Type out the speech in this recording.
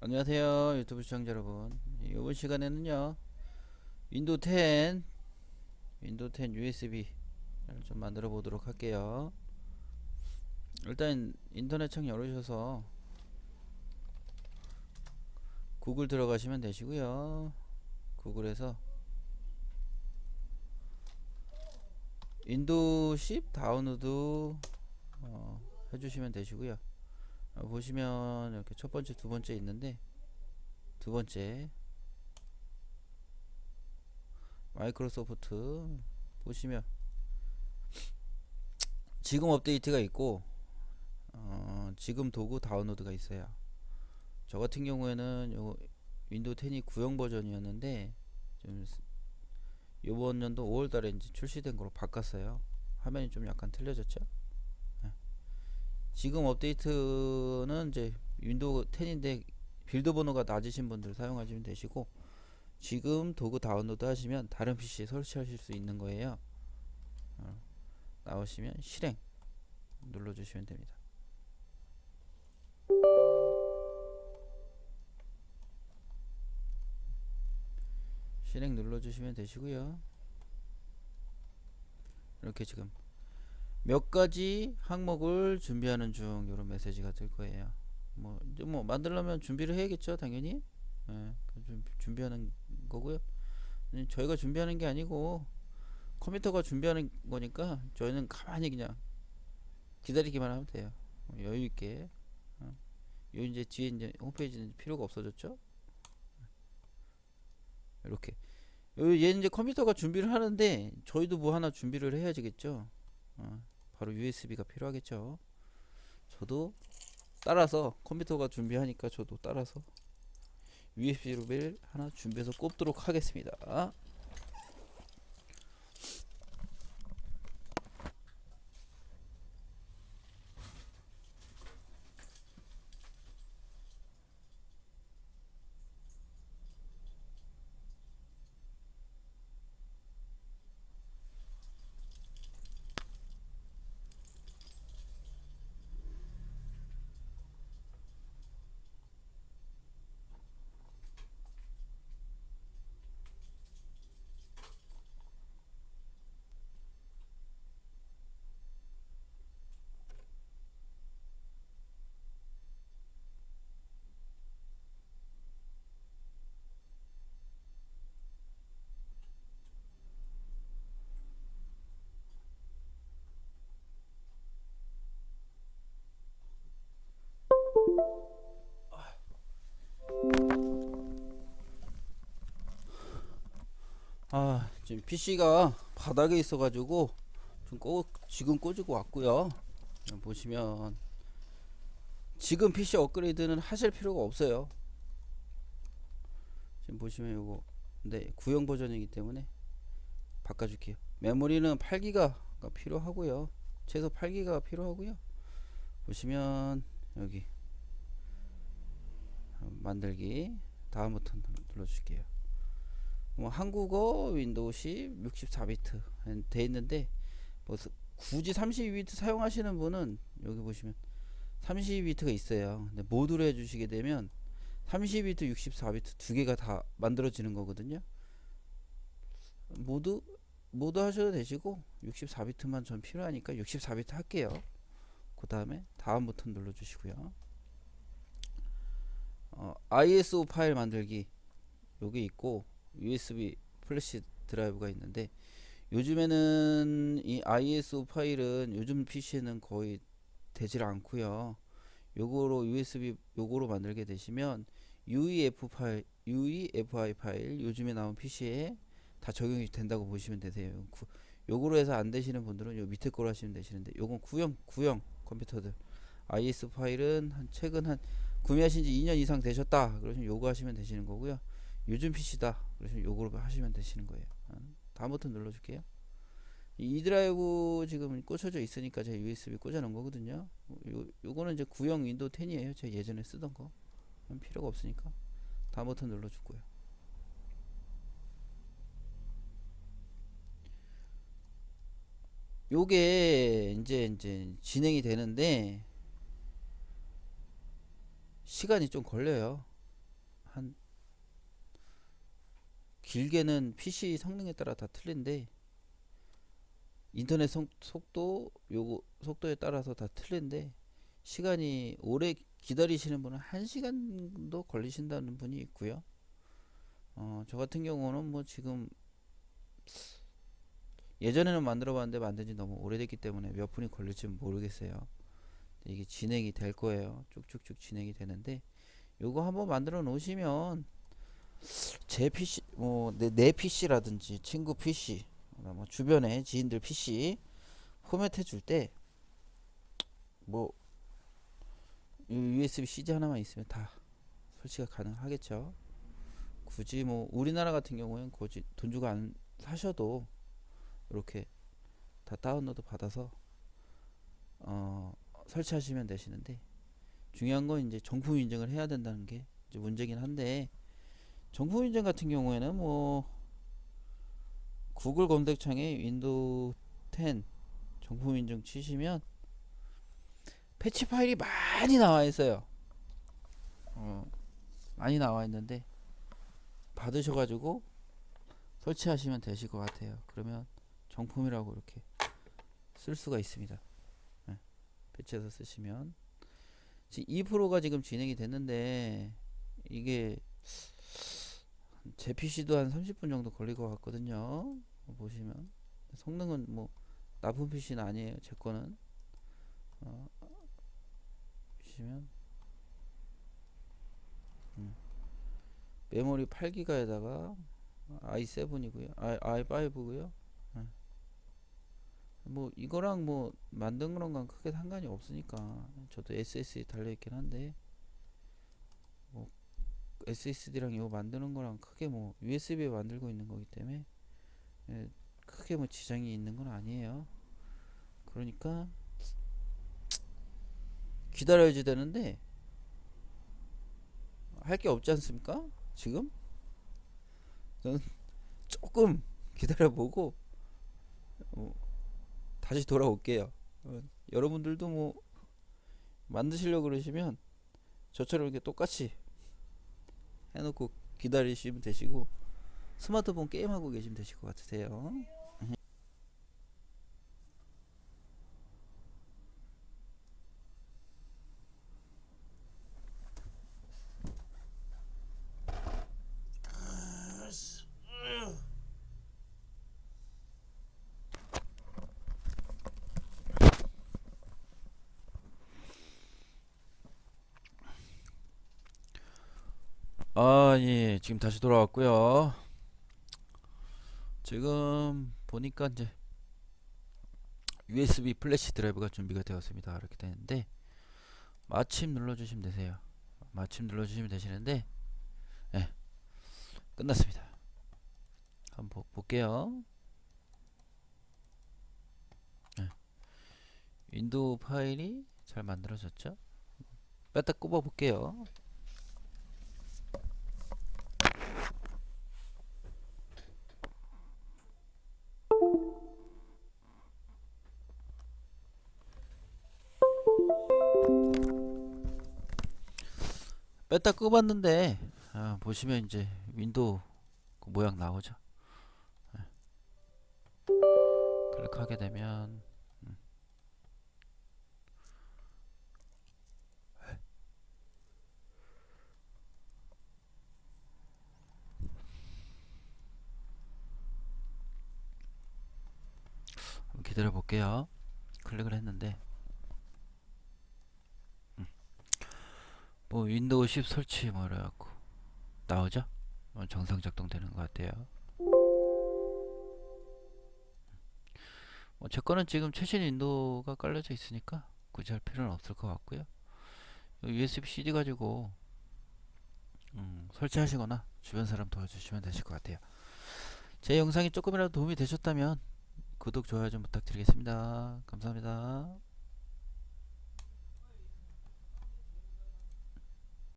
안녕하세요 유튜브 시청자 여러분. 이번 시간에는요 윈도우 10 윈도우 10 USB를 좀 만들어 보도록 할게요. 일단 인터넷 창 열으셔서 구글 들어가시면 되시고요. 구글에서 윈도우 10 다운로드 어, 해주시면 되시고요. 어, 보시면 이렇게 첫 번째, 두 번째 있는데 두 번째 마이크로소프트 보시면 지금 업데이트가 있고 어, 지금 도구 다운로드가 있어요. 저 같은 경우에는 요 윈도우 10이 구형 버전이었는데 좀 스- 요번 연도 5월달에 이제 출시된 거로 바꿨어요. 화면이 좀 약간 틀려졌죠? 지금 업데이트는 이제 윈도우 10인데 빌드 번호가 낮으신 분들 사용하시면 되시고 지금 도구 다운로드 하시면 다른 PC에 설치하실 수 있는 거예요. 어, 나오시면 실행 눌러주시면 됩니다. 실행 눌러주시면 되시고요. 이렇게 지금 몇 가지 항목을 준비하는 중 이런 메시지가 뜰 거예요. 뭐 뭐 만들려면 준비를 해야겠죠, 당연히. 예, 준비하는 거고요. 음, 저희가 준비하는 게 아니고 컴퓨터가 준비하는 거니까 저희는 가만히 그냥 기다리기만 하면 돼요. 어, 여유 있게. 어. 요 이제 뒤에 이제 홈페이지는 필요가 없어졌죠. 이렇게. 요 얘는 이제 컴퓨터가 준비를 하는데 저희도 뭐 하나 준비를 해야지겠죠. 어, 바로 USB가 필요하겠죠. 저도 따라서 컴퓨터가 준비하니까 저도 따라서 USB를 하나 준비해서 꼽도록 하겠습니다. 아, 지금 PC가 바닥에 있어가지고 좀 꼬, 지금 꽂고 왔고요. 보시면 지금 PC 업그레이드는 하실 필요가 없어요. 지금 보시면 요거 네 구형 버전이기 때문에 바꿔줄게요. 메모리는 8기가가 필요하고요. 최소 8기가가 필요하고요. 보시면 여기 어, 만들기 다음 버튼 눌러줄게요. 뭐 한국어 윈도우 10 64비트 돼 있는데 뭐 스- 굳이 32비트 사용하시는 분은 여기 보시면 32비트가 있어요. 근데 모드로 해주시게 되면 32비트, 64비트 두 개가 다 만들어지는 거거든요. 모두 모두 하셔도 되시고 64비트만 전 필요하니까 64비트 할게요. 그 다음에 다음 버튼 눌러주시고요. 어, ISO 파일 만들기 여기 있고 USB 플래시 드라이브가 있는데 요즘에는 이 ISO 파일은 요즘 PC에는 거의 되질 않고요. 요거로 USB 요거로 만들게 되시면 UEF 파일, UEFI 파일 요즘에 나온 PC에 다 적용이 된다고 보시면 되세요. 구, 요거로 해서 안 되시는 분들은 요 밑에 거로 하시면 되시는데 요건 구형 구형 컴퓨터들 ISO 파일은 한 최근 한 구매하신 지 2년 이상 되셨다 그러시면 요거 하시면 되시는 거고요. 요즘 PC다 그러시면 요거로 하시면 되시는 거예요. 어, 다음 버튼 눌러줄게요. 이 드라이브 지금 꽂혀져 있으니까 제가 USB 꽂아 놓은 거거든요. 요, 요거는 이제 구형 윈도우 10이에요. 제가 예전에 쓰던 거. 필요가 없으니까. 다음 버튼 눌러주고요. 요게 이제 이제 진행이 되는데 시간이 좀 걸려요. 한 길게는 PC 성능에 따라 다 틀린데 인터넷 속, 속도 요거 속도에 따라서 다 틀린데 시간이 오래 기다리시는 분은 1시간도 걸리신다는 분이 있고요. 어, 저 같은 경우는 뭐 지금 예전에는 만들어 봤는데 만든 지 너무 오래됐기 때문에 몇 분이 걸릴지 모르겠어요. 이게 진행이 될 거예요. 쭉쭉쭉 진행이 되는데 요거 한번 만들어 놓으시면 제 PC 뭐내 내 PC라든지 친구 PC 뭐 주변에 지인들 PC 포맷해 줄 때 뭐 USB C 하나만 있으면 다 설치가 가능하겠죠. 굳이 뭐 우리나라 같은 경우에는 굳이 돈 주고 안 사셔도 이렇게 다 다운로드 받아서 어 설치하시면 되시는데 중요한 건 이제 정품 인증을 해야 된다는 게 이제 문제긴 한데 정품 인증 같은 경우에는 뭐 구글 검색창에 윈도우 10 정품 인증 치시면 패치 파일이 많이 나와 있어요. 어, 많이 나와 있는데 받으셔가지고 설치하시면 되실 것 같아요. 그러면 정품이라고 이렇게 쓸 수가 있습니다. 네, 배치해서 쓰시면 지금 2%가 지금 진행이 됐는데 이게 제 PC도 한 30분 정도 걸릴 것 같거든요. 보시면 성능은 뭐 나쁜 PC는 아니에요. 제 거는 어, 보시면 음, 메모리 8기가에다가 i7이고요. i i5고요. 뭐 이거랑 뭐 만든 거랑 건 크게 상관이 없으니까 저도 SSD 달려 있긴 한데 뭐 SSD랑 이거 만드는 거랑 크게 뭐 USB에 만들고 있는 거기 때문에 예, 크게 뭐 지장이 있는 건 아니에요. 그러니까 기다려야지 되는데 할 게 없지 않습니까? 지금 저는 조금 기다려보고 어, 다시 돌아올게요. 어, 여러분들도 뭐 만드시려고 그러시면 저처럼 이렇게 똑같이 해놓고 기다리시면 되시고 스마트폰 게임하고 계시면 되실 것 같으세요. 아, 예, 지금 다시 돌아왔고요. 지금 보니까 이제 USB 플래시 드라이브가 준비가 되었습니다. 이렇게 되는데 마침 눌러주시면 되세요. 마침 눌러주시면 되시는데, 예, 끝났습니다. 한번 보- 볼게요. 예, 윈도우 파일이 잘 만들어졌죠? 뺐다 꼽아 볼게요. 뺐다 끄봤는데 아, 보시면 이제 윈도우 그 모양 나오죠. 예. 클릭하게 되면 음. 한번 기다려 볼게요. 클릭을 했는데 뭐 윈도우 10 설치 뭐 이래갖고 나오죠? 어, 정상 작동되는 것 같아요. 뭐 제 거는 지금 최신 윈도우가 깔려져 있으니까 굳이 할 필요는 없을 것 같고요. USB CD 가지고 음, 설치하시거나 주변 사람 도와주시면 되실 것 같아요. 제 영상이 조금이라도 도움이 되셨다면 구독, 좋아요 좀 부탁드리겠습니다. 감사합니다.